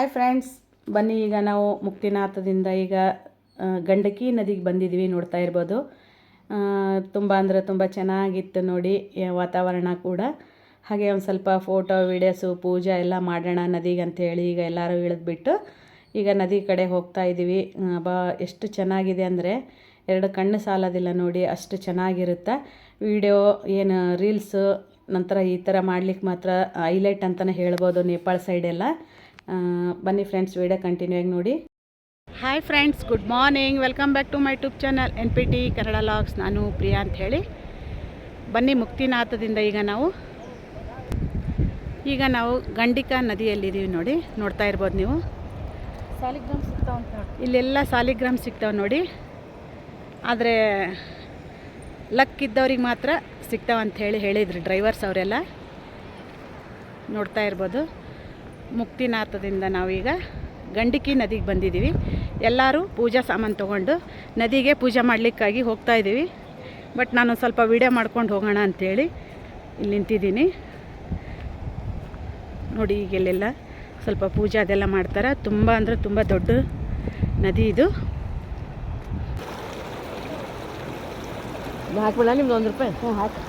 Hi friends ಬನ್ನಿ ಈಗ ನಾವು ಮುಕ್ತಿನಾಥದಿಂದ ಈಗ ಗಂಡಕಿ ನದಿಗೆ ಬಂದಿದ್ವಿ ನೋಡ್ತಾ ಇರ್ಬೋದು. ತುಂಬ ಅಂದರೆ ತುಂಬ ಚೆನ್ನಾಗಿತ್ತು ನೋಡಿ ವಾತಾವರಣ ಕೂಡ. ಹಾಗೆ ಒಂದು ಸ್ವಲ್ಪ ಫೋಟೋ ವೀಡಿಯೋಸು ಪೂಜೆ ಎಲ್ಲ ಮಾಡೋಣ ನದಿಗೆ ಅಂಥೇಳಿ ಈಗ ಎಲ್ಲರೂ ಇಳಿದ್ಬಿಟ್ಟು ಈಗ ನದಿ ಕಡೆ ಹೋಗ್ತಾ ಇದ್ದೀವಿ. ಬಾ, ಎಷ್ಟು ಚೆನ್ನಾಗಿದೆ ಅಂದರೆ ಎರಡು ಕಣ್ಣು ಸಾಲೋದಿಲ್ಲ ನೋಡಿ, ಅಷ್ಟು ಚೆನ್ನಾಗಿರುತ್ತೆ. ವಿಡಿಯೋ ಏನು ರೀಲ್ಸು ನಂತರ ಈ ಥರ ಮಾಡ್ಲಿಕ್ಕೆ ಮಾತ್ರ ಹೈಲೈಟ್ ಅಂತಲೇ ಹೇಳ್ಬೋದು ನೇಪಾಳ ಸೈಡೆಲ್ಲ ಬನ್ನಿ ಫ್ರೆಂಡ್ಸ್ ವಿಡಿಯೋ ಕಂಟಿನ್ಯೂ ಆಗಿ ನೋಡಿ. Hi friends good morning welcome back to my YouTube channel N P T Kannada vlogs ನಾನು ಪ್ರಿಯಾ ಅಂತ ಹೇಳಿ. ಬನ್ನಿ ಮುಕ್ತಿನಾಥದಿಂದ ಈಗ ನಾವು. ಈಗ ನಾವು ಗಂಡಿಕಾ ನದಿಯಲ್ಲಿದ್ದೀವಿ ನೋಡಿ ನೋಡ್ತಾ ಇರ್ಬೋದು ನೀವು. ಸಾಲಿಗ್ರಾಮ್ ಸಿಗ್ತಾವ ಅಂತ ಇಲ್ಲೆಲ್ಲ ಸಾಲಿಗ್ರಾಮ್ ಸಿಗ್ತಾವೆ ನೋಡಿ. ಆದರೆ ಲಕ್ ಇದ್ದವ್ರಿಗೆ ಮಾತ್ರ ಸಿಗ್ತಾವಂತ ಅಂತ ಹೇಳಿ ಹೇಳಿದ್ರು ಡ್ರೈವರ್ಸ್ ಅವರೆಲ್ಲ. ನೋಡ್ತಾ ಇರ್ಬೋದು. ಮುಕ್ತಿನಾಥದಿಂದ ನಾವೀಗ ಗಂಡಿಕಿ ನದಿಗೆ ಬಂದಿದ್ದೀವಿ. ಎಲ್ಲರೂ ಪೂಜಾ ಸಾಮಾನು ತೊಗೊಂಡು ನದಿಗೆ ಪೂಜೆ ಮಾಡಲಿಕ್ಕಾಗಿ ಹೋಗ್ತಾ ಇದ್ದೀವಿ. ಬಟ್ ನಾನು ಸ್ವಲ್ಪ ವಿಡಿಯೋ ಮಾಡ್ಕೊಂಡು ಹೋಗೋಣ ಅಂಥೇಳಿ ಇಲ್ಲಿ ನಿಂತಿದ್ದೀನಿ. ನೋಡಿ ಈಗೆಲ್ಲೆಲ್ಲ ಸ್ವಲ್ಪ ಪೂಜೆ ಅದೆಲ್ಲ ಮಾಡ್ತಾರೆ. ತುಂಬ ಅಂದರೆ ತುಂಬ ದೊಡ್ಡ ನದಿ ಇದು. ಹಾಕ್ಬಿಡ ನಿಮ್ದು ಒಂದು ರೂಪಾಯಿ? ಹ್ಞೂ ಹಾಕಿ.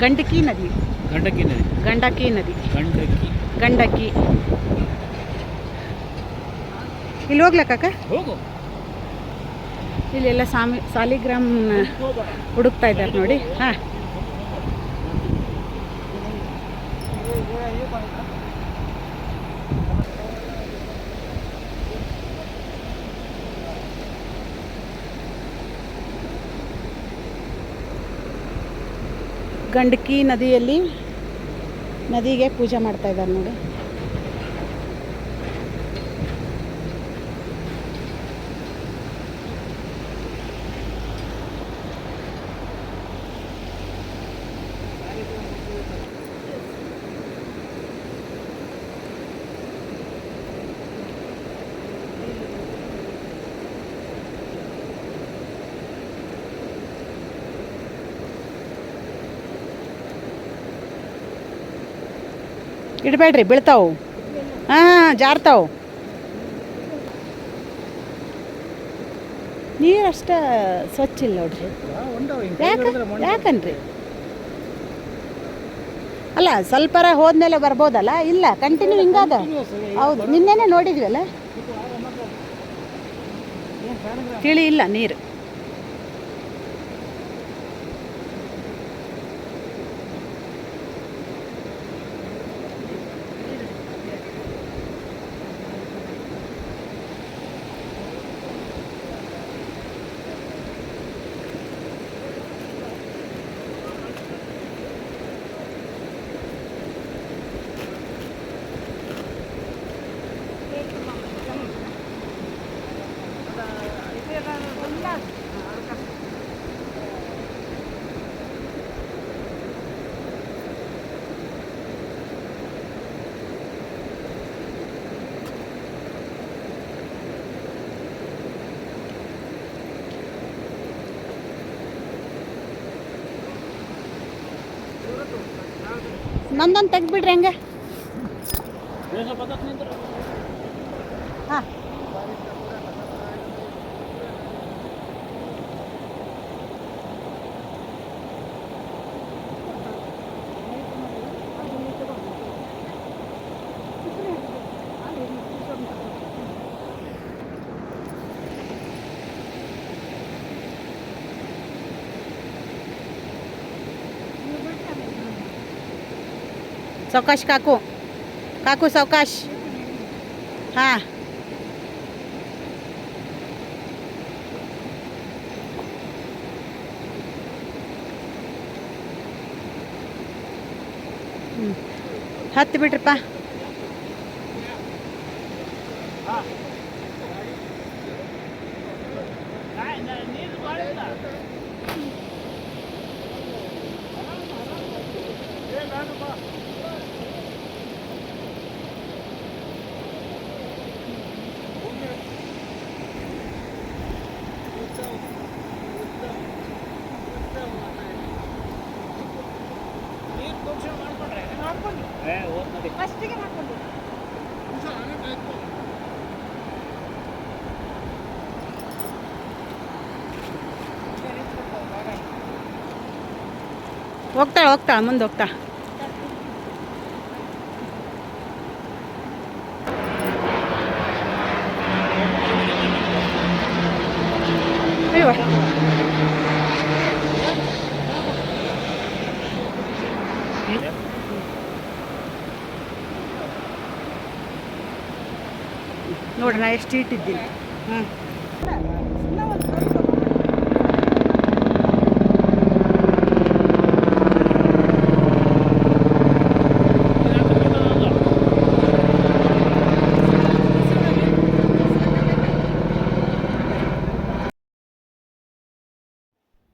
ಗಂಡಕಿ ನದಿ. ಗಂಡಕಿ ನದಿ. ಗಂಡಕಿ ನದಿ. ಗಂಡಕಿ. ಗಂಡಕಿ. ಇಲ್ಲಿ ಹೋಗ್ಲಕ್ಕ ಹೋಗು. ಇಲ್ಲೆಲ್ಲ ಸಾಮಿ ಸಾಲಿಗ್ರಾಮ್ ಹುಡುಕ್ತಾ ಇದ್ದಾರೆ ನೋಡಿ. ಹಾಂ. ಗಂಡಕಿ ನದಿಯಲ್ಲಿ ನದಿಗೆ ಪೂಜೆ ಮಾಡ್ತಾ ಇದ್ದಾರೆ ನೋಡಿ. ಇಡಬೇಡ್ರಿ, ಬೀಳ್ತಾವು. ಹಾಂ ಜಾರ್ತಾವು. ನೀರು ಅಷ್ಟ ಸ್ವಚ್ಛ ಇಲ್ಲ ನೋಡ್ರಿ. ಯಾಕೆ? ಯಾಕನ್ರಿ? ಅಲ್ಲ, ಸ್ವಲ್ಪರ ಹೋದ್ಮೇಲೆ ಬರ್ಬೋದಲ್ಲ? ಇಲ್ಲ ಕಂಟಿನ್ಯೂ ಹಿಂಗಾದ. ಹೌದು, ನಿನ್ನೆನೆ ನೋಡಿದ್ವಲ್ಲ? ತಿಳಿ ಇಲ್ಲ ನೀರು. ನಂದೊಂದು ತೆಗ್ದ್ಬಿಡ್ರಿ ಹಂಗೆ. ಸಾವಕಾಶ ಕಾಕು ಕಾಕು ಸಾವಕಾಶ ಹಾಂ ಹತ್ತು ಬಿಡ್ರಪ್ಪ 한 번요. 네, 원탑이. 맛있게 안 해도 이리 와 ನೋಡೋಣ ಎಷ್ಟು ಇಟ್ಟಿದ್ದೀನಿ ಹಾಂ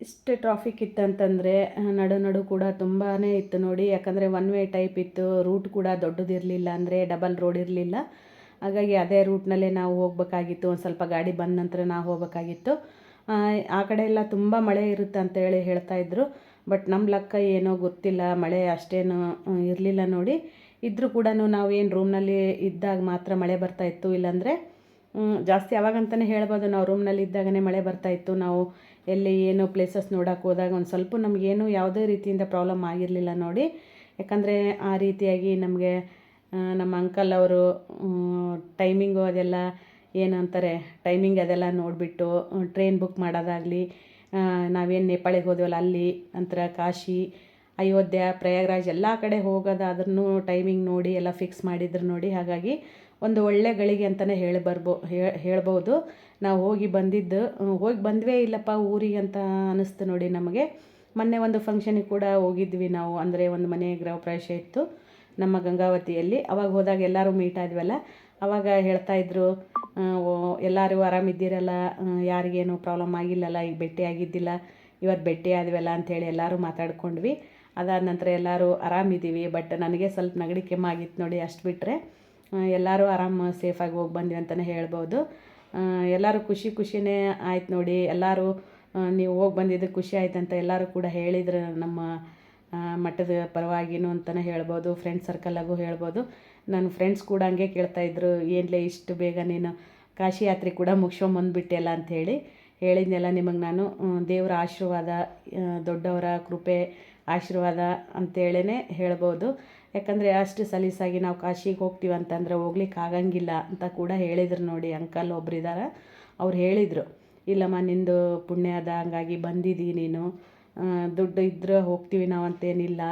ಇಷ್ಟು ಟ್ರಾಫಿಕ್ ಇತ್ತಂತಂದರೆ ನಡು ನಡು ಕೂಡ ತುಂಬಾ ಇತ್ತು ನೋಡಿ. ಯಾಕಂದರೆ ಒನ್ ವೇ ಟೈಪ್ ಇತ್ತು ರೂಟ್ ಕೂಡ ದೊಡ್ಡದಿರಲಿಲ್ಲ ಅಂದರೆ ಡಬಲ್ ರೋಡ್ ಇರಲಿಲ್ಲ. ಹಾಗಾಗಿ ಅದೇ ರೂಟ್ನಲ್ಲೇ ನಾವು ಹೋಗ್ಬೇಕಾಗಿತ್ತು. ಒಂದು ಸ್ವಲ್ಪ ಗಾಡಿ ಬಂದ ನಂತರ ನಾವು ಹೋಗಬೇಕಾಗಿತ್ತು. ಆ, ಕಡೆ ಎಲ್ಲ ತುಂಬ ಮಳೆ ಇರುತ್ತೆ ಅಂತೇಳಿ ಇದ್ದರು ಬಟ್ ನಮ್ಮ ಲಕ್ಕ ಏನೋ ಗೊತ್ತಿಲ್ಲ. ಮಳೆ ಅಷ್ಟೇನು ಇರಲಿಲ್ಲ ನೋಡಿ. ಇದ್ದರೂ ಕೂಡ ನಾವು ಏನು ರೂಮ್ನಲ್ಲಿ ಇದ್ದಾಗ ಮಾತ್ರ ಮಳೆ ಬರ್ತಾಯಿತ್ತು ಇಲ್ಲಾಂದರೆ ಹ್ಮ್, ಜಾಸ್ತಿ ಅವಾಗಂತಲೇ ಹೇಳ್ಬೋದು. ನಾವು ರೂಮ್ನಲ್ಲಿ ಇದ್ದಾಗನೇ ಮಳೆ ಬರ್ತಾಯಿತ್ತು ನಾವು ಎಲ್ಲಿ ಏನು ಪ್ಲೇಸಸ್ ನೋಡೋಕೆ ಹೋದಾಗ ಒಂದು ಸ್ವಲ್ಪ ನಮಗೇನು ಯಾವುದೇ ರೀತಿಯಿಂದ ಪ್ರಾಬ್ಲಮ್ ಆಗಿರಲಿಲ್ಲ ನೋಡಿ. ಯಾಕಂದರೆ ಆ ರೀತಿಯಾಗಿ ನಮಗೆ ನಮ್ಮ ಅಂಕಲ್ ಅವರು ಟೈಮಿಂಗು ಅದೆಲ್ಲ ಏನು ಅಂತಾರೆ ಟೈಮಿಂಗ್ ಅದೆಲ್ಲ ನೋಡಿಬಿಟ್ಟು ಟ್ರೈನ್ ಬುಕ್ ಮಾಡೋದಾಗಲಿ ನಾವೇನು ನೇಪಾಳಿಗೆ ಹೋದೆವಲ್ಲ ಅಲ್ಲಿ, ನಂತರ ಕಾಶಿ, ಅಯೋಧ್ಯ, ಪ್ರಯಾಗ್ರಾಜ್ ಎಲ್ಲ ಕಡೆ ಹೋಗೋದಾದ್ರೂ ಟೈಮಿಂಗ್ ನೋಡಿ, ಎಲ್ಲ ಫಿಕ್ಸ್ ಮಾಡಿದ್ರು ನೋಡಿ, ಹಾಗಾಗಿ ಒಂದು ಒಳ್ಳೆ ಗಳಿಗೆ ಅಂತಲೇ ಹೇಳಿ ಬರ್ಬೋ ಹೇಳ್ಬೋದು. ನಾವು ಹೋಗಿ ಬಂದಿದ್ದು ಹೋಗಿ ಬಂದ್ವೇ ಇಲ್ಲಪ್ಪ ಊರಿಗೆ ಅಂತ ಅನ್ನಿಸ್ತು ನೋಡಿ ನಮಗೆ. ಮೊನ್ನೆ ಒಂದು ಫಂಕ್ಷನಿಗೆ ಕೂಡ ಹೋಗಿದ್ವಿ ನಾವು, ಅಂದರೆ ಒಂದು ಮನೆ ಗೃಹ ಪ್ರವೇಶ ಇತ್ತು. ನಮ್ಮ ಗಂಗಾವತಿಯಲ್ಲಿ. ಅವಾಗ ಹೋದಾಗ ಎಲ್ಲರೂ ಮೀಟ್ ಆದ್ವಲ್ಲ, ಅವಾಗ ಹೇಳ್ತಾ ಇದ್ರು ಎಲ್ಲರೂ ಆರಾಮಿದ್ದೀರಲ್ಲ ಯಾರಿಗೇನು ಪ್ರಾಬ್ಲಮ್ ಆಗಿಲ್ಲಲ್ಲ? ಈಗ ಭೇಟಿ ಆಗಿದ್ದಿಲ್ಲ? ಇವತ್ತು ಭೇಟಿ ಆದ್ವಲ್ಲ? ಅಂಥೇಳಿ ಎಲ್ಲರೂ ಮಾತಾಡ್ಕೊಂಡ್ವಿ. ಅದಾದ ನಂತರ ಎಲ್ಲರೂ ಆರಾಮಿದ್ದೀವಿ ಬಟ್ ನನಗೆ ಸ್ವಲ್ಪ ನೆಗಡಿ ಕೆಮ್ಮಾಗಿತ್ತು ನೋಡಿ ಅಷ್ಟು ಬಿಟ್ಟರೆ ಎಲ್ಲರೂ ಆರಾಮ ಸೇಫಾಗಿ ಹೋಗಿ ಬಂದ್ವಿ ಅಂತಲೇ ಹೇಳ್ಬೋದು. ಎಲ್ಲರೂ ಖುಷಿ ಖುಷಿನೇ ಆಯ್ತು ನೋಡಿ. ಎಲ್ಲರೂ ನೀವು ಹೋಗಿ ಬಂದಿದ್ದು ಖುಷಿ ಆಯ್ತು ಅಂತ ಎಲ್ಲರೂ ಕೂಡ ಹೇಳಿದ್ರು ನಮ್ಮ ಮಠದ ಪರವಾಗಿನು ಅಂತಲೇ ಹೇಳ್ಬೋದು ಫ್ರೆಂಡ್ ಸರ್ಕಲಾಗೂ ಹೇಳ್ಬೋದು. ನನ್ನ ಫ್ರೆಂಡ್ಸ್ ಕೂಡ ಹಂಗೆ ಕೇಳ್ತಾಯಿದ್ರು ಏನ್ಲೇ ಇಷ್ಟು ಬೇಗ ನೀನು ಕಾಶಿ ಯಾತ್ರೆ ಕೂಡ ಮುಗಿಸ್ಕೊಂಬಂದ್ಬಿಟ್ಟೆಲ್ಲ ಅಂಥೇಳಿ ಹೇಳಿದ್ನೆಲ್ಲ ನಿಮಗೆ ನಾನು. ದೇವರ ಆಶೀರ್ವಾದ ದೊಡ್ಡವರ ಕೃಪೆ, ಆಶೀರ್ವಾದ ಅಂತೇಳೇ ಹೇಳ್ಬೋದು. ಯಾಕಂದರೆ ಅಷ್ಟು ಸಲೀಸಾಗಿ ನಾವು ಕಾಶಿಗೆ ಹೋಗ್ತೀವಿ ಅಂತಂದ್ರೆ ಹೋಗ್ಲಿಕ್ಕೆ ಆಗಂಗಿಲ್ಲ ಅಂತ ಕೂಡ ಹೇಳಿದ್ರು ನೋಡಿ ಅಂಕಲ್ ಒಬ್ರಿದ್ದಾರೆ ಅವ್ರು ಹೇಳಿದರು, ಇಲ್ಲಮ್ಮ ನಿಂದು ಪುಣ್ಯ ಅದ ಹಂಗಾಗಿ ಬಂದಿದ್ದೀ ನೀನು. ದುಡ್ಡು ಇದ್ದರೆ ಹೋಗ್ತೀವಿ ನಾವು ಅಂತೇನಿಲ್ಲ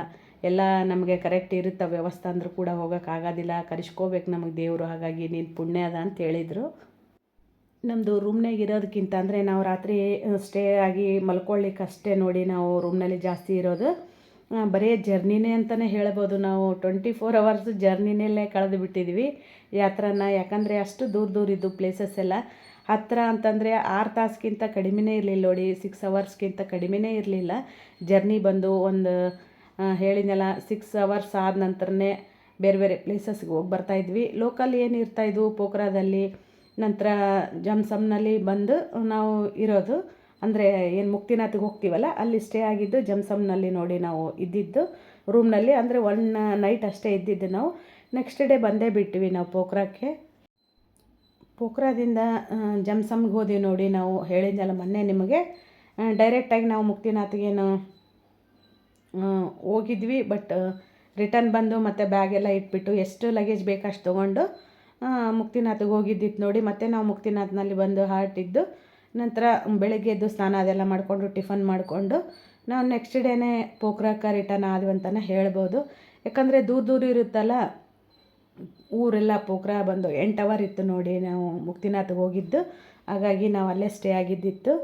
ಎಲ್ಲ ನಮಗೆ ಕರೆಕ್ಟ್ ಇರುತ್ತೆ ವ್ಯವಸ್ಥೆ ಅಂದರೂ ಕೂಡ ಹೋಗೋಕ್ಕಾಗೋದಿಲ್ಲ ಕರೆಸ್ಕೋಬೇಕು ನಮಗೆ ದೇವರು, ಹಾಗಾಗಿ ನೀನು ಪುಣ್ಯ ಅದ ಅಂತ ಹೇಳಿದರು. ನಮ್ಮದು ರೂಮ್ನಾಗ ಇರೋದಕ್ಕಿಂತ ಅಂದರೆ ನಾವು ರಾತ್ರಿ ಸ್ಟೇ ಆಗಿ ಮಲ್ಕೊಳ್ಳಿಕ್ಕೆ ಅಷ್ಟೇ ನೋಡಿ ನಾವು ರೂಮ್ನಲ್ಲಿ ಜಾಸ್ತಿ ಇರೋದು. ಬರೀ ಜರ್ನಿನೇ ಅಂತಲೇ ಹೇಳ್ಬೋದು ನಾವು. ಟ್ವೆಂಟಿ ಫೋರ್ ಅವರ್ಸ್ ಜರ್ನಿನಲ್ಲೇ ಕಳೆದು ಬಿಟ್ಟಿದ್ವಿ. ಯಾತ್ರನ, ಯಾಕಂದರೆ ಅಷ್ಟು ದೂರ ದೂರ ಇದ್ದು ಪ್ಲೇಸಸ್ ಎಲ್ಲ. ಹತ್ತಿರ ಅಂತಂದರೆ ಆರು ತಾಸ್ಗಿಂತ ಕಡಿಮೆನೇ ಇರಲಿಲ್ಲ ನೋಡಿ ಸಿಕ್ಸ್ ಅವರ್ಸ್ಗಿಂತ ಕಡಿಮೆನೇ ಇರಲಿಲ್ಲ. ಜರ್ನಿ ಬಂದು ಒಂದು ಹೇಳಿದ್ನಲ್ಲ ಸಿಕ್ಸ್ ಅವರ್ಸ್ ಆದ ನಂತರನೇ ಬೇರೆ ಬೇರೆ ಪ್ಲೇಸಸ್ಗೆ ಹೋಗಿ ಬರ್ತಾಯಿದ್ವಿ ಲೋಕಲ್ ಏನು ಇರ್ತಾಯಿದ್ವು ಪೋಖ್ರಾದಲ್ಲಿ, ನಂತರ ಜಮ್ಸಮ್ನಲ್ಲಿ ಬಂದು ನಾವು ಇರೋದು. ಅಂದರೆ ಏನು ಮುಕ್ತಿನಾಥಿಗೆ ಹೋಗ್ತೀವಲ್ಲ, ಅಲ್ಲಿ ಸ್ಟೇ ಆಗಿದ್ದು ಜಮ್ಸಮ್ನಲ್ಲಿ ನೋಡಿ ನಾವು ಇದ್ದಿದ್ದು. ರೂಮ್ನಲ್ಲಿ ಅಂದರೆ ಒನ್ ನೈಟ್ ಅಷ್ಟೇ ಇದ್ದಿದ್ದು ನಾವು. ನೆಕ್ಸ್ಟ್ ಡೇ ಬಂದೇ ಬಿಟ್ವಿ ನಾವು ಪೋಖ್ರಾಕ್ಕೆ. ಪೋಖ್ರಾದಿಂದ ಜಮ್ಸಮ್ಗೆ ಹೋದೀವಿ ನೋಡಿ, ನಾವು ಹೇಳಿದ್ದೆಲ್ಲ ಮೊನ್ನೆ ನಿಮಗೆ. ಡೈರೆಕ್ಟಾಗಿ ನಾವು ಮುಕ್ತಿನಾಥ್ಗೇನು ಹೋಗಿದ್ವಿ ಬಟ್ ರಿಟರ್ನ್ ಬಂದು ಮತ್ತೆ ಬ್ಯಾಗೆಲ್ಲ ಇಟ್ಬಿಟ್ಟು ಎಷ್ಟು ಲಗೇಜ್ ಬೇಕು ಅಷ್ಟು ತೊಗೊಂಡು ಮುಕ್ತಿನಾಥಗೆ ಹೋಗಿದ್ದಿತ್ತು ನೋಡಿ. ಮತ್ತೆ ನಾವು ಮುಕ್ತಿನಾಥ್ನಲ್ಲಿ ಬಂದು ಹಾರ್ಟಿದ್ದು ನಂತರ ಬೆಳಗ್ಗೆ ಎದ್ದು ಸ್ನಾನ ಅದೆಲ್ಲ ಮಾಡಿಕೊಂಡು, ಟಿಫನ್ ಮಾಡಿಕೊಂಡು, ನಾವು ನೆಕ್ಸ್ಟ್ ಡೇನೇ ಪೋಖ್ರಾಕ ರಿಟರ್ನ್ ಆದ್ವಿ ಅಂತಲೇ ಹೇಳ್ಬೋದು. ಯಾಕಂದರೆ ದೂರ ದೂರ ಇರುತ್ತಲ್ಲ ಊರೆಲ್ಲ ಪೋಖ್ರಾ ಬಂದು ಎಂಟು ಅವರ್ ಇತ್ತು ನೋಡಿ ನಾವು ಮುಕ್ತಿನಾಥ್ಗೆ ಹೋಗಿದ್ದು. ಹಾಗಾಗಿ ನಾವು ಅಲ್ಲೇ ಸ್ಟೇ ಆಗಿದ್ದಿತ್ತು.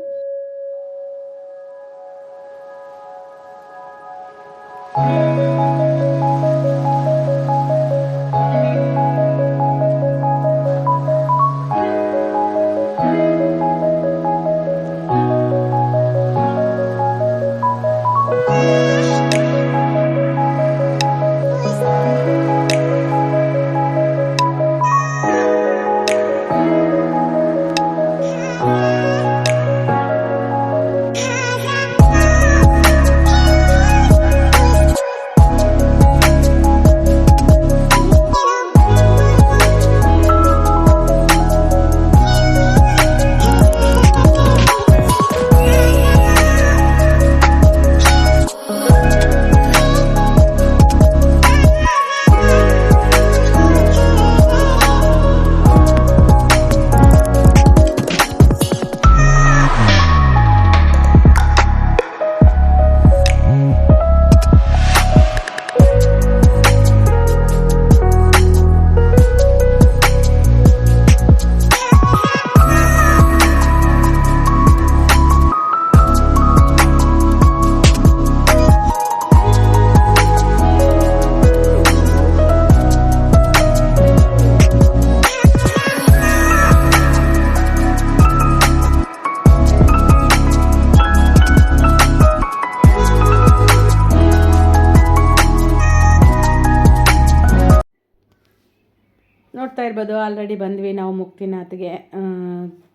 ಇರ್ಬೋದು. ಆಲ್ರೆಡಿ ಬಂದ್ವಿ ನಾವು ಮುಕ್ತಿನಾಥ್ಗೆ.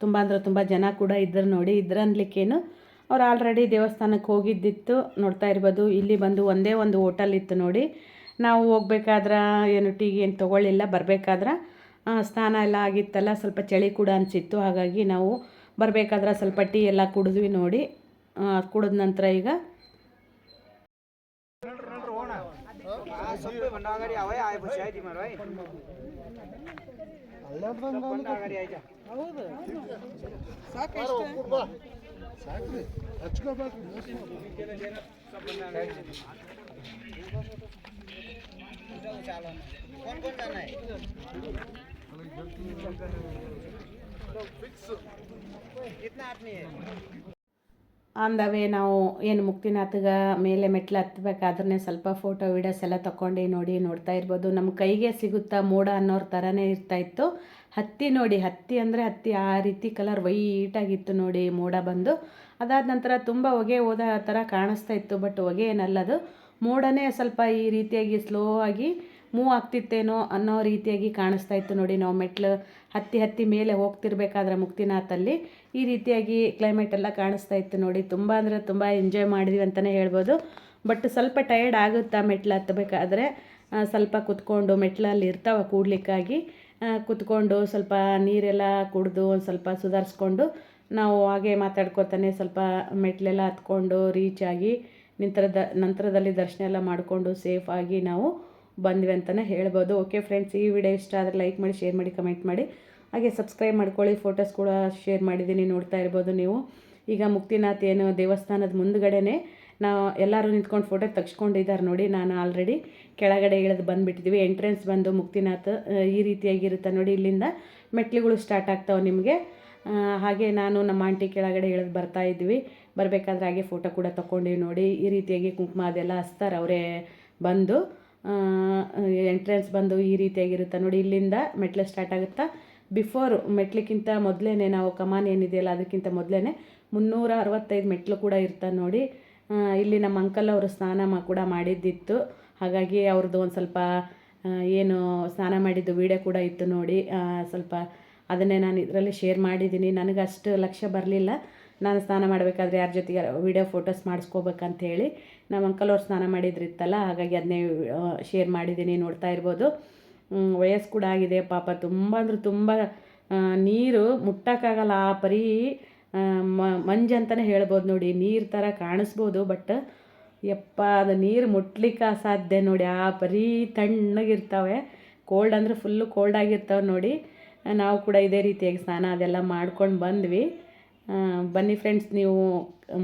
ತುಂಬ ಅಂದರೆ ತುಂಬ ಜನ ಕೂಡ ಇದ್ದರು ನೋಡಿ ಇದ್ರನ್ಲಿಕ್ಕೇನು ಅವ್ರು ಆಲ್ರೆಡಿ ದೇವಸ್ಥಾನಕ್ಕೆ ಹೋಗಿದ್ದಿತ್ತು. ನೋಡ್ತಾ ಇರ್ಬೋದು. ಇಲ್ಲಿ ಬಂದು ಒಂದೇ ಒಂದು ಹೋಟೆಲ್ ಇತ್ತು ನೋಡಿ. ನಾವು ಹೋಗ್ಬೇಕಾದ್ರೆ ಏನು ಟೀ ಏನು ತೊಗೊಳ್ಳಿಲ್ಲ, ಬರಬೇಕಾದ್ರೆ ಸ್ನಾನ ಎಲ್ಲ ಆಗಿತ್ತಲ್ಲ, ಸ್ವಲ್ಪ ಚಳಿ ಕೂಡ ಅನಿಸಿತ್ತು. ಹಾಗಾಗಿ ನಾವು ಬರಬೇಕಾದ್ರೆ ಸ್ವಲ್ಪ ಟೀ ಎಲ್ಲ ಕುಡಿದ್ವಿ ನೋಡಿ. ಕುಡಿದ ನಂತರ ಈಗ सबैभन्दा अगाडि हावै आएपछि है तिमीहरू है सबभन्दा अगाडि आइज कौन कौन जाना है कितना आदमी है ವೇ ನಾವು ಏನು ಮುಕ್ತಿನಾಥಗ ಮೇಲೆ ಮೆಟ್ಲು ಹತ್ಬೇಕಾದ್ರೆ ಸ್ವಲ್ಪ ಫೋಟೋ ವೀಡಿಯೋಸ್ ಎಲ್ಲ ತೊಗೊಂಡು ನೋಡಿ ನೋಡ್ತಾ ಇರ್ಬೋದು. ನಮ್ಮ ಕೈಗೆ ಸಿಗುತ್ತಾ ಮೋಡ ಅನ್ನೋರ ಥರನೇ ಇರ್ತಾಯಿತ್ತು ಹತ್ತಿ ನೋಡಿ, ಹತ್ತಿ ಅಂದರೆ ಹತ್ತಿ ಆ ರೀತಿ ಕಲರ್ ವೈಟಾಗಿತ್ತು ನೋಡಿ ಮೋಡ ಬಂದು. ಅದಾದ ನಂತರ ತುಂಬ ಹೊಗೆ ಹೋದ ಥರ ಕಾಣಿಸ್ತಾ ಇತ್ತು ಬಟ್ ಹೊಗೆ ಏನಲ್ಲದು ಮೋಡನೇ ಸ್ವಲ್ಪ ಈ ರೀತಿಯಾಗಿ ಸ್ಲೋ ಆಗಿ ಮೂವ್ ಆಗ್ತಿತ್ತೇನೋ ಅನ್ನೋ ರೀತಿಯಾಗಿ ಕಾಣಿಸ್ತಾ ಇತ್ತು ನೋಡಿ. ನಾವು ಮೆಟ್ಲು ಹತ್ತಿ ಹತ್ತಿ ಮೇಲೆ ಹೋಗ್ತಿರ್ಬೇಕಾದ್ರೆ ಮುಕ್ತಿನಾಥಲ್ಲಿ ಈ ರೀತಿಯಾಗಿ ಕ್ಲೈಮೇಟ್ ಎಲ್ಲ ಕಾಣಿಸ್ತಾ ಇತ್ತು ನೋಡಿ. ತುಂಬ ಅಂದರೆ ತುಂಬ ಎಂಜಾಯ್ ಮಾಡಿದ್ವಿ ಅಂತಲೇ ಹೇಳ್ಬೋದು. ಬಟ್ ಸ್ವಲ್ಪ ಟಯರ್ಡ್ ಆಗುತ್ತಾ ಮೆಟ್ಲು ಹತ್ತಬೇಕಾದ್ರೆ? ಸ್ವಲ್ಪ ಕುತ್ಕೊಂಡು ಮೆಟ್ಲಲ್ಲಿ ಇರ್ತಾವೆ ಕೂಡ್ಲಿಕ್ಕಾಗಿ. ಕುತ್ಕೊಂಡು ಸ್ವಲ್ಪ ನೀರೆಲ್ಲ ಕುಡಿದು ಒಂದು ಸ್ವಲ್ಪ ಸುಧಾರಿಸ್ಕೊಂಡು ನಾವು ಹಾಗೆ ಮಾತಾಡ್ಕೊತಾನೆ ಸ್ವಲ್ಪ ಮೆಟ್ಲೆಲ್ಲ ಹತ್ಕೊಂಡು ರೀಚ್ ಆಗಿ ನಂತರದ ನಂತರದಲ್ಲಿ ದರ್ಶನ ಎಲ್ಲ ಮಾಡಿಕೊಂಡು ಸೇಫಾಗಿ ನಾವು ಬಂದ್ವಿ ಅಂತಲೇ ಹೇಳ್ಬೋದು. ಓಕೆ ಫ್ರೆಂಡ್ಸ್ ಈ ವಿಡಿಯೋ ಇಷ್ಟ ಆದರೆ ಲೈಕ್ ಮಾಡಿ ಶೇರ್ ಮಾಡಿ ಕಮೆಂಟ್ ಮಾಡಿ. ಹಾಗೆ ಸಬ್ಸ್ಕ್ರೈಬ್ ಮಾಡ್ಕೊಳ್ಳಿ. ಫೋಟೋಸ್ ಕೂಡ ಶೇರ್ ಮಾಡಿದ್ದೀನಿ, ನೋಡ್ತಾ ಇರ್ಬೋದು ನೀವು. ಈಗ ಮುಕ್ತಿನಾಥ್ ಏನು ದೇವಸ್ಥಾನದ ಮುಂದ್ಗಡೆನೆ ನಾವು ಎಲ್ಲರೂ ನಿಂತ್ಕೊಂಡು ಫೋಟೋ ತೆಗೆಸ್ಕೊಂಡಿದ್ದಾರೆ ನೋಡಿ, ನಾನು ಆಲ್ರೆಡಿ ಕೆಳಗಡೆ ಇಳಿದು ಬಂದುಬಿಟ್ಟಿದ್ವಿ. ಎಂಟ್ರೆನ್ಸ್ ಬಂದು ಮುಕ್ತಿನಾಥ್ ಈ ರೀತಿಯಾಗಿರುತ್ತೆ ನೋಡಿ, ಇಲ್ಲಿಂದ ಮೆಟ್ಲುಗಳು ಸ್ಟಾರ್ಟ್ ಆಗ್ತಾವೆ ನಿಮಗೆ. ಹಾಗೆ ನಾನು ನಮ್ಮ ಆಂಟಿ ಕೆಳಗಡೆ ಇಳಿದು ಬರ್ತಾ ಇದ್ವಿ ಬರಬೇಕಾದ್ರೆ ಹಾಗೆ ಫೋಟೋ ಕೂಡ ತೊಗೊಂಡಿವಿ ನೋಡಿ. ಈ ರೀತಿಯಾಗಿ ಕುಂಕುಮ ಅದೆಲ್ಲ ಹಚ್ತಾರೆ, ಅವರೇ ಬಂದು. ಎಂಟ್ರೆನ್ಸ್ ಬಂದು ಈ ರೀತಿಯಾಗಿರುತ್ತೆ. ನೋಡಿ, ಇಲ್ಲಿಂದ ಮೆಟ್ಲು ಸ್ಟಾರ್ಟ್ ಆಗುತ್ತಾ? ಬಿಫೋರ್ ಮೆಟ್ಲಿಕ್ಕಿಂತ ಮೊದಲೇ ನಾವು ಕಮಾನ್ ಏನಿದೆಯಲ್ಲ, ಅದಕ್ಕಿಂತ ಮೊದಲೇ ಮುನ್ನೂರ ಅರವತ್ತೈದು ಮೆಟ್ಲು ಕೂಡ ಇರ್ತ ನೋಡಿ. ಇಲ್ಲಿ ನಮ್ಮ ಅಂಕಲ್ ಅವರು ಸ್ನಾನ ಕೂಡ ಮಾಡಿದ್ದಿತ್ತು. ಹಾಗಾಗಿ ಅವ್ರದ್ದು ಒಂದು ಸ್ವಲ್ಪ ಏನು ಸ್ನಾನ ಮಾಡಿದ್ದು ವಿಡಿಯೋ ಕೂಡ ಇತ್ತು ನೋಡಿ. ಸ್ವಲ್ಪ ಅದನ್ನೇ ನಾನು ಇದರಲ್ಲಿ ಶೇರ್ ಮಾಡಿದ್ದೀನಿ. ನನಗೆ ಅಷ್ಟು ಲಕ್ಷ್ಯ ಬರಲಿಲ್ಲ. ನಾನು ಸ್ನಾನ ಮಾಡಬೇಕಾದ್ರೆ ಯಾರ ಜೊತೆಗೆ ವಿಡಿಯೋ ಫೋಟೋಸ್ ಮಾಡಿಸ್ಕೋಬೇಕಂತ ಹೇಳಿ ನಮ್ಮ ಅಂಕಲ್ ಅವ್ರು ಸ್ನಾನ ಮಾಡಿದ್ರಿತ್ತಲ್ಲ, ಹಾಗಾಗಿ ಅದನ್ನೇ ಶೇರ್ ಮಾಡಿದ್ದೀನಿ ನೋಡ್ತಾ ಇರ್ಬೋದು. ವಯಸ್ಸು ಕೂಡ ಆಗಿದೆ ಪಾಪ, ತುಂಬ ಅಂದ್ರೆ ತುಂಬ ನೀರು ಮುಟ್ಟೋಕ್ಕಾಗಲ್ಲ, ಆ ಪರಿ ಮಂಜು ಅಂತಲೇ ಹೇಳ್ಬೋದು ನೋಡಿ, ನೀರು ಥರ ಕಾಣಿಸ್ಬೋದು ಬಟ್ ಯಪ್ಪ, ಅದು ನೀರು ಮುಟ್ಲಿಕ್ಕೆ ಅಸಾಧ್ಯ ನೋಡಿ, ಆ ಪರಿ ತಣ್ಣಗಿರ್ತಾವೆ. ಕೋಲ್ಡ್ ಅಂದರೆ ಫುಲ್ಲು ಕೋಲ್ಡ್ ಆಗಿರ್ತಾವೆ ನೋಡಿ. ನಾವು ಕೂಡ ಇದೇ ರೀತಿಯಾಗಿ ಸ್ನಾನ ಅದೆಲ್ಲ ಮಾಡ್ಕೊಂಡು ಬಂದ್ವಿ. ಬನ್ನಿ ಫ್ರೆಂಡ್ಸ್ ನೀವು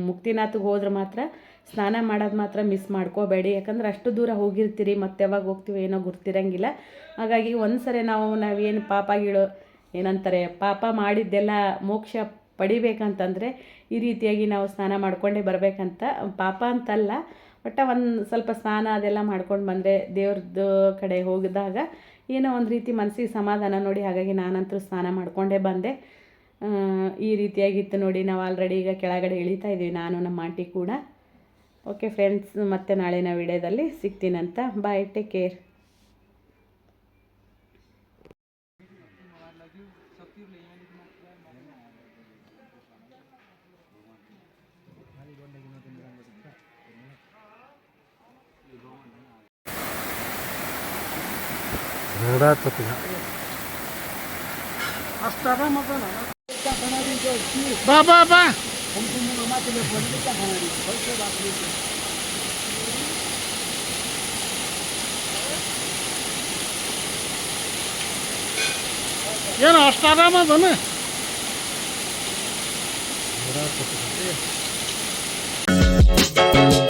ಮುಕ್ತಿನಾಥ್ಗೆ ಹೋದ್ರೆ ಮಾತ್ರ ಸ್ನಾನ ಮಾಡೋದು ಮಾತ್ರ ಮಿಸ್ ಮಾಡ್ಕೋಬೇಡಿ. ಯಾಕಂದ್ರೆ ಅಷ್ಟು ದೂರ ಹೋಗಿರ್ತೀರಿ, ಮತ್ತೆ ಯಾವಾಗ ಹೋಗ್ತೀವಿ ಏನೋ ಗೊತ್ತಿರಂಗಿಲ್ಲ ಹಾಗಾಗಿ ಒಂದು ಸರಿ ನಾವು, ನಾವೇನು ಪಾಪಗಿಳು ಏನಂತಾರೆ, ಪಾಪ ಮಾಡಿದ್ದೆಲ್ಲ ಮೋಕ್ಷ ಪಡಿಬೇಕಂತಂದರೆ ಈ ರೀತಿಯಾಗಿ ನಾವು ಸ್ನಾನ ಮಾಡ್ಕೊಂಡೇ ಬರಬೇಕಂತ ಪಾಪ ಅಂತಲ್ಲ ಒಟ್ಟು ಒಂದು ಸ್ವಲ್ಪ ಸ್ನಾನ ಅದೆಲ್ಲ ಮಾಡ್ಕೊಂಡು ಬಂದರೆ ದೇವ್ರದ್ದು ಕಡೆ ಹೋಗಿದಾಗ ಏನೋ ಒಂದು ರೀತಿ ಮನಸ್ಸಿಗೆ ಸಮಾಧಾನ ನೋಡಿ ಹಾಗಾಗಿ ನಾನಂತೂ ಸ್ನಾನ ಮಾಡ್ಕೊಂಡೇ ಬಂದೆ. ಈ ರೀತಿಯಾಗಿತ್ತು ನೋಡಿ ನಾವು ಆಲ್ರೆಡಿ ಈಗ ಕೆಳಗಡೆ ಇಳಿತಾ ಇದ್ದೀವಿ ನಾನು ನಮ್ಮ ಆಂಟಿ ಕೂಡ. ಓಕೆ ಫ್ರೆಂಡ್ಸ್ ಮತ್ತೆ ನಾಳಿನ ವಿಡಿಯೋದಲ್ಲಿ ಸಿಗ್ತೀನಂತ bye take care Ba ba ba. Yani hasta aramaz onu. Biraz